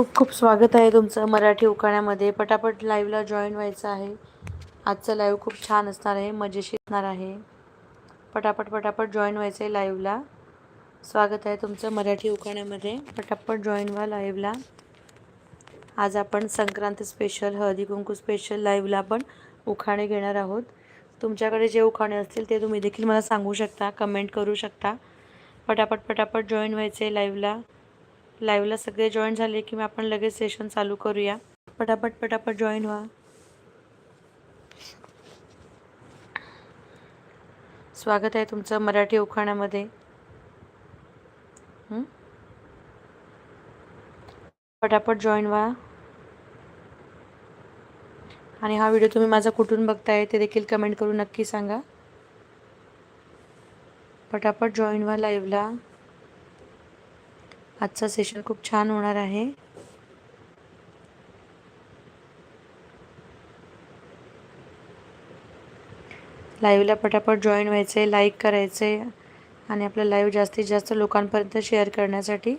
खूप खूप स्वागत आहे तुमचं मराठी उखाण्यामध्ये पटापट लाईव्हला जॉईन व्हायचं आहे. आजचं लाईव्ह खूप छान असणार आहे मजेशीर असणार आहे. पटापट पटापट जॉईन व्हायचं आहे लाईव्हला स्वागत आहे तुमचं मराठी उखाण्यामध्ये पटापट जॉईन व्हा लाईव्हला आज आपण संक्रांत स्पेशल हळदी कुंकू स्पेशल लाईव्हला आपण उखाणे घेणार आहोत. तुमच्याकडे जे उखाणे असतील ते तुम्ही देखील मला सांगू शकता कमेंट करू शकता. पटापट पटापट जॉईन व्हायचे लाईव्हला लाईव्हला सगळे जॉईन झाले की मग आपण लगेच सेशन चालू करूया. पटापट पटापट जॉईन व्हा. स्वागत आहे तुमचं मराठी उखाण्यामध्ये पटापट जॉईन व्हा. आणि हा व्हिडिओ तुम्ही माझा कुठून बघताय ते देखील कमेंट करून नक्की सांगा. पटापट जॉईन व्हा लाईव्हला आजचा सेशन खूप छान होणार आहे. लाईव्हला पटापट जॉईन व्हायचं आहे लाईक करायचं आहे आणि आपलं लाईव्ह जास्तीत जास्त लोकांपर्यंत शेअर करण्यासाठी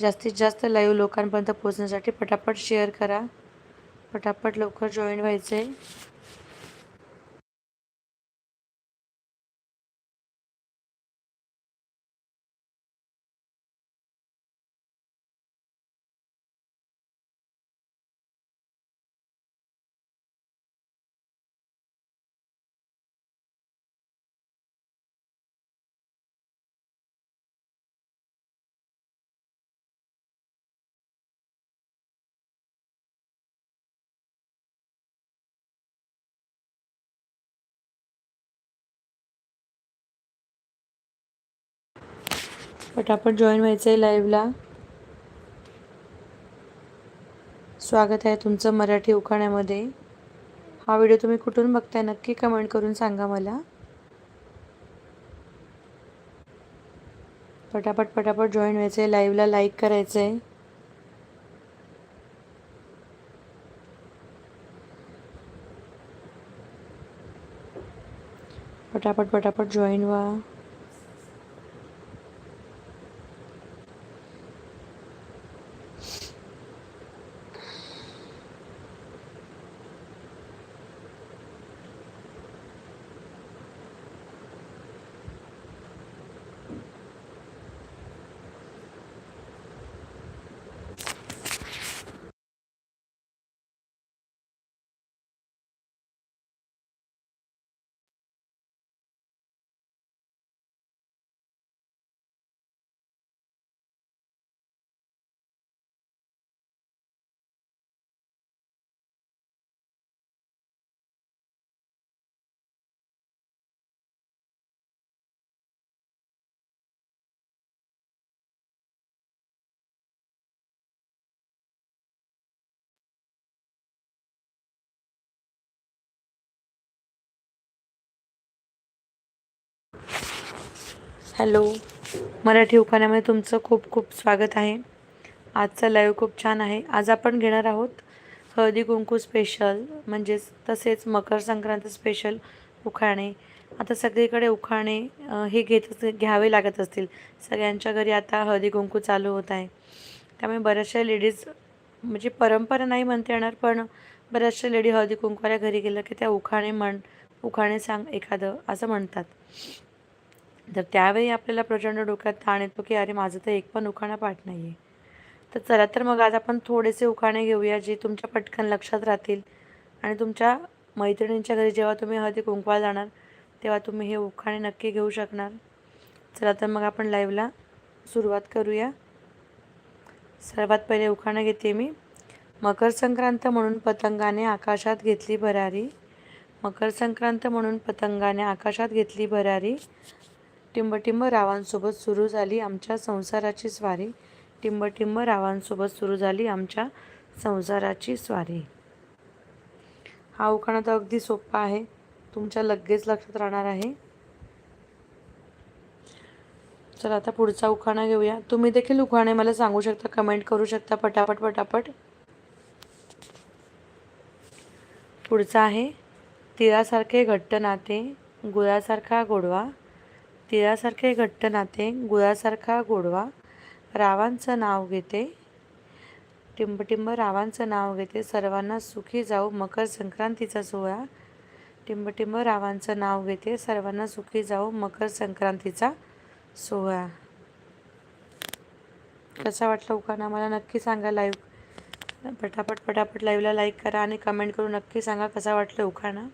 जास्तीत जास्त लाईव्ह लोकांपर्यंत पोहोचण्यासाठी पटापट शेअर करा. पटापट लवकर जॉईन व्हायचं पटापट जॉईन व्हायचं आहे लाईव्हला स्वागत आहे तुमचं मराठी उखाण्यामध्ये. हा व्हिडिओ तुम्ही कुठून बघताय नक्की कमेंट करून सांगा मला. पटापट पटापट जॉईन व्हायचं आहे लाईव्हला लाईक करायचं आहे पटापट पटापट जॉईन व्हा. हॅलो. मराठी उखाण्यामध्ये तुमचं खूप खूप स्वागत आहे. आजचा लाईव्ह खूप छान आहे. आज आपण घेणार आहोत हळदी कुंकू स्पेशल म्हणजेच तसेच मकर संक्रांत स्पेशल उखाणे. आता सगळीकडे उखाणे हे घेत घ्यावे लागत असतील. सगळ्यांच्या घरी आता हळदी कुंकू चालू होत आहे. त्यामुळे बऱ्याचशा लेडीज म्हणजे परंपरा नाही म्हणता येणार पण बऱ्याचशा लेडी हळदी कुंकवाल्या घरी गेलं की त्या उखाणे म्हण उखाणे सांग एखादं असं म्हणतात. तर त्यावेळी आपल्याला प्रचंड डोक्यात ताण येतो की अरे माझं तर एक पण उखाणा पाठ नाही आहे तर चला तर मग आज आपण थोडेसे उखाणे घेऊया जे तुमच्या पटकन लक्षात राहतील आणि तुमच्या मैत्रिणींच्या घरी जेव्हा तुम्ही हळदी कुंकवाला जाणार तेव्हा तुम्ही हे उखाणे नक्की घेऊ शकणार. चला तर मग आपण लाईव्हला सुरुवात करूया. सर्वात पहिले उखाणं घेते मी. मकर संक्रांत म्हणून पतंगाने आकाशात घेतली भरारी. मकर संक्रांत म्हणून पतंगाने आकाशात घेतली भरारी. टिंबटिंब रावांसोबत सुरू झाली आमच्या संसाराची स्वारी. टिंबटिंब रावांसोबत सुरू झाली आमच्या संसाराची स्वारी. हा उखाणा तर अगदी सोपा आहे. तुमच्या लगेच लक्षात राहणार आहे. चला आता पुढचा उखाणा घेऊया. तुम्ही देखील उखाणे मला सांगू शकता कमेंट करू शकता पटापट पटापट. पुढचा आहे तिळासारखे घट्ट नाते गुळासारखा गोडवा. तिळासारखे घट्ट नाते गुळासारखा गोडवा रावांचं नाव घेते. टिंबटिंब रावांचं नाव घेते. सर्वांना सुखी जाऊ मकर संक्रांतीचा सोहळा. टिंबटिंब रावांचं नाव घेते. सर्वांना सुखी जाऊ मकर संक्रांतीचा सोहळा. कसा वाटला उखाणा मला नक्की सांगा लाईव्ह पटापट पटापट लाईव्हला लाईक करा आणि कमेंट करून नक्की सांगा कसा वाटलं उखाणा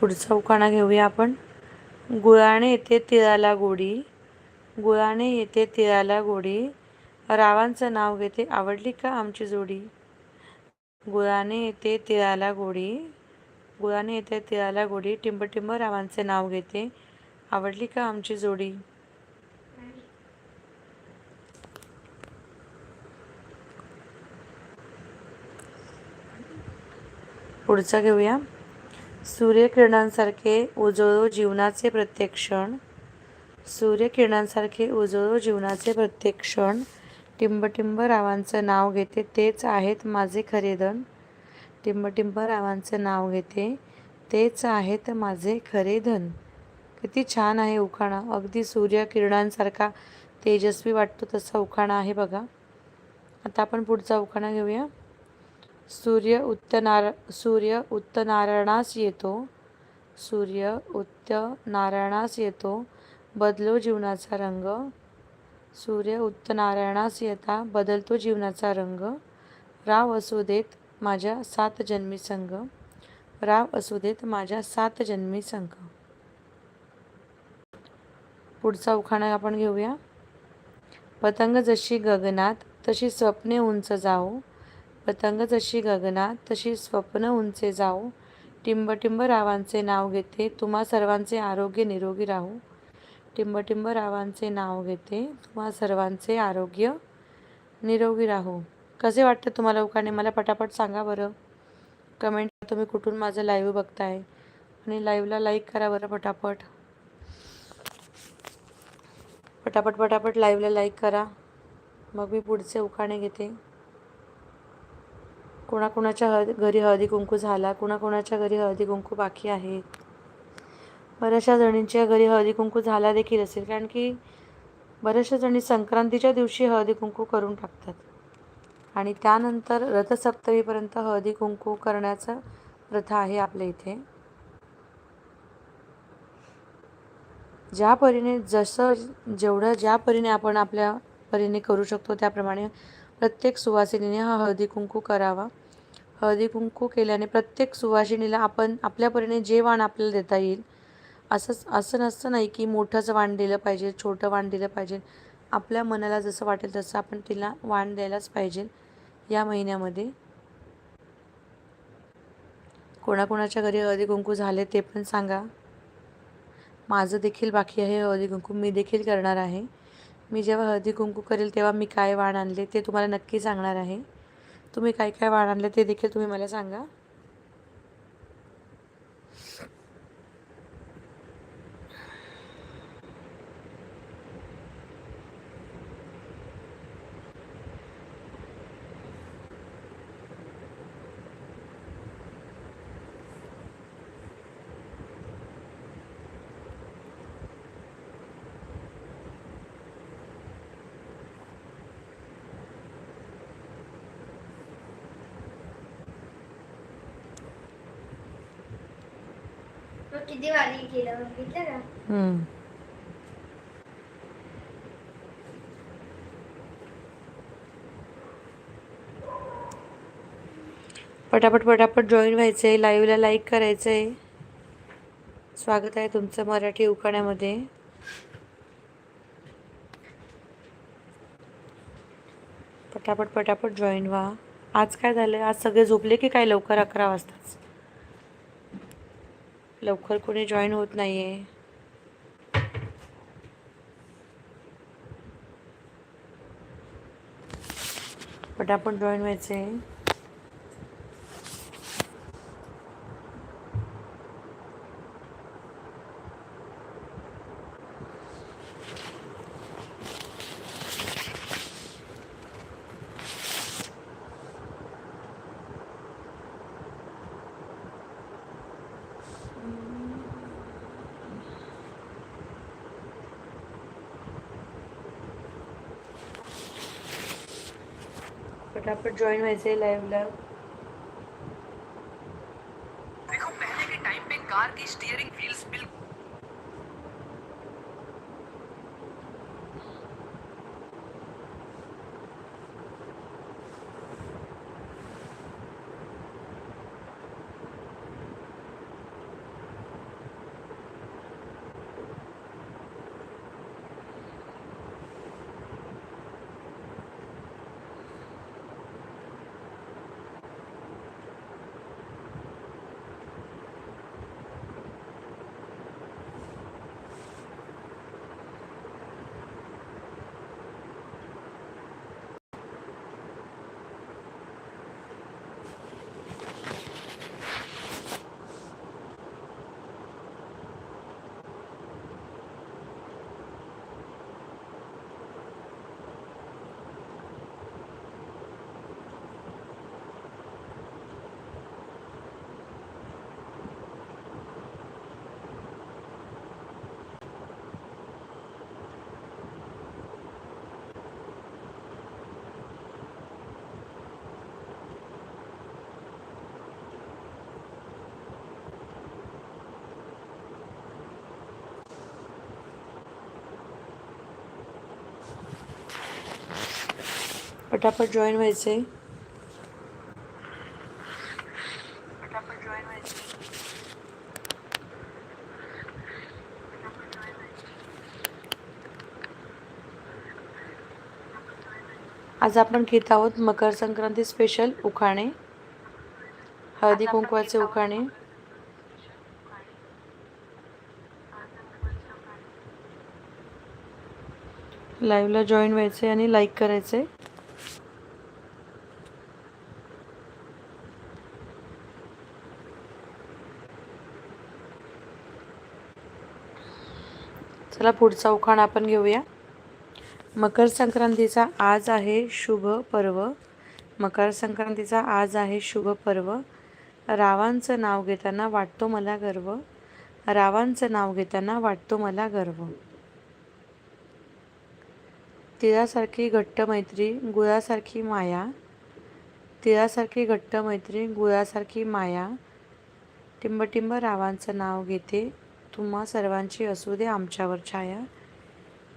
पुढचा उखाणा घेऊया आपण. गुळाने येते तिळाला गोडी. गुळाने येते तिळाला गोडी. रावांचं नाव घेते. आवडली का आमची जोडी? गुळाने येते तिळाला गोडी. गुळाने येते तिळाला गोडी. टिंबटिंब रावांचे नाव घेते. आवडली का आमची जोडी? पुढचा घेऊया. सूर्यकिरणांसारखे उजळो जीवनाचे प्रत्येक क्षण. सूर्यकिरणांसारखे उजळो जीवनाचे प्रत्येक क्षण. टिंबटिंब रावांचं नाव घेते तेच आहेत माझे खरेदन टिंबटिंब रावांचं नाव घेते तेच आहेत माझे खरे धन. किती छान आहे उखाणा. अगदी सूर्यकिरणांसारखा तेजस्वी वाटतो तसा उखाणा आहे बघा. आता आपण पुढचा उखाणा घेऊया. सूर्य उत्तनार सूर्य उत्तनारायणास येतो. सूर्य उत्तनारायणास येतो. बदलो जीवनाचा रंग. सूर्य उत्तनारायणास येता बदलतो जीवनाचा रंग. राव असू देत माझ्या सात जन्मी संघ. राव असू देत माझ्या सात जन्मी संघ. पुढचा उखाणा आपण घेऊया. पतंग जशी गगनात तशी स्वप्ने उंच जाऊ पतंग जशी गगना तशी स्वप्न उंचे जाऊ. टिंबटिंब रावांचे नाव घेते तुम्हा सर्वांचे आरोग्य निरोगी राहू. टिंबटिंब रावांचे नाव घेते तुम्हा सर्वांचे आरोग्य निरोगी राहू. कसे वाटतं तुम्हाला उखाणे मला पटापट सांगा बरं. कमेंट तुम्ही कुठून माझं लाईव्ह बघताय? आणि लाईव्हला लाईक करा बरं पटापट. पटापट पटापट लाईव्हला लाईक करा. मग मी पुढचे उखाणे घेते. कोणाकोणाच्या हळदी घरी हळदी कुंकू झाला कुणाकोणाच्या घरी हळदी कुंकू बाकी आहे. बऱ्याचशा जणींच्या घरी हळदी कुंकू झाला देखील असेल कारण की बऱ्याचशा जणी संक्रांतीच्या दिवशी हळदी कुंकू करून टाकतात. आणि त्यानंतर रथसप्तमीपर्यंत हळदी कुंकू करण्याचा प्रथा आहे आपल्या इथे. ज्या परीने जसं जेवढं ज्या परीने आपण आपल्या परीने करू शकतो त्याप्रमाणे प्रत्येक सुवासिनीने हा हळदी कुंकू करावा. हळदी कुंकू केल्याने प्रत्येक सुवासिनीला आपण आपल्या परीने जे वाण आपल्याला देता येईल असंच असं नसतं नाही की मोठंच वाण दिलं पाहिजे छोटं वाण दिलं पाहिजे. आपल्या मनाला जसं वाटेल तसं आपण तिला वाण द्यायलाच पाहिजे या महिन्यामध्ये. कोणाकोणाच्या घरी हळदी कुंकू झाले ते पण सांगा. माझं देखील बाकी आहे हळदी कुंकू मी देखील करणार आहे. मी जेव्हा हळदी कुंकू करेल तेव्हा मी काय वाण आणले ते तुम्हाला नक्की सांगणार आहे. तुम्ही काय काय वाण आणलं ते देखील तुम्ही मला सांगा. किती वाली केलं बघितलं का हम्म. पटापट पटापट जॉईन व्हायचं आहे लाईव्हला लाईक करायचं आहे स्वागत आहे तुमचं मराठी उखाण्यामध्ये पटापट पटापट जॉईन व्हा. आज काय झालं? आज सगळे झोपले की काय लवकर अकरा वाजताच? लवकर कोणी जॉईन होत नाही आहे पटापट जॉईन व्हायचं आहे पटापट जॉईन व्हायचंय लाईव्हला देखो पहले के टाइम पे कार की स्टीयरिंग व्हील्स बिल्कुल पटापट जॉईन व्हायचे पटापट जॉईन व्हायचे आज आपण घेत आहोत मकर संक्रांती स्पेशल उखाणे. हळदी कुंकवाचे उखाणे. लाईव्हला जॉईन व्हायचे आणि लाईक करायचे चला पुढचा उखाण आपण घेऊया. मकर संक्रांतीचा आज आहे शुभ पर्व. मकर संक्रांतीचा आज आहे शुभ पर्व. रावांचं नाव घेताना वाटतो मला गर्व. रावांचं नाव घेताना वाटतो मला गर्व. तिळासारखी घट्ट मैत्री गुळासारखी माया. तिळासारखी घट्ट मैत्री गुळासारखी माया. टिंबटिंब रावांचं नाव घेते. तुम्हा सर्वांची असू दे आमच्यावर छाया.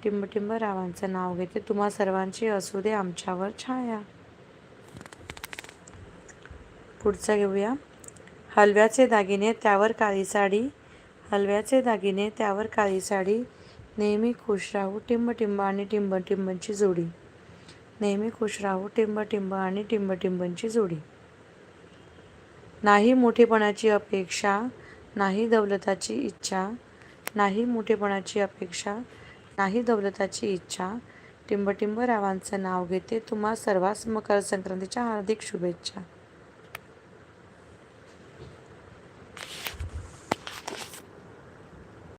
टिंबटिंब रावांचं नाव घेते. तुम्हा सर्वांची असू दे आमच्यावर छाया. पुढचा घेऊया. हलव्याचे दागिने त्यावर काळी साडी. हलव्याचे दागिने त्यावर काळी साडी. नेहमी खुश राहू टिंबटिंब आणि टिंबटिंबांची जोडी. नेहमी खुश राहू टिंबटिंब आणि टिंबटिंबांची जोडी. नाही मोठेपणाची अपेक्षा नाही दौलताची इच्छा नाही मोठेपणाची अपेक्षा नाही दौलताची इच्छा. टिंबटिंब रावांचं नाव घेते तुम्हा सर्वांस मकर संक्रांतीच्या हार्दिक शुभेच्छा.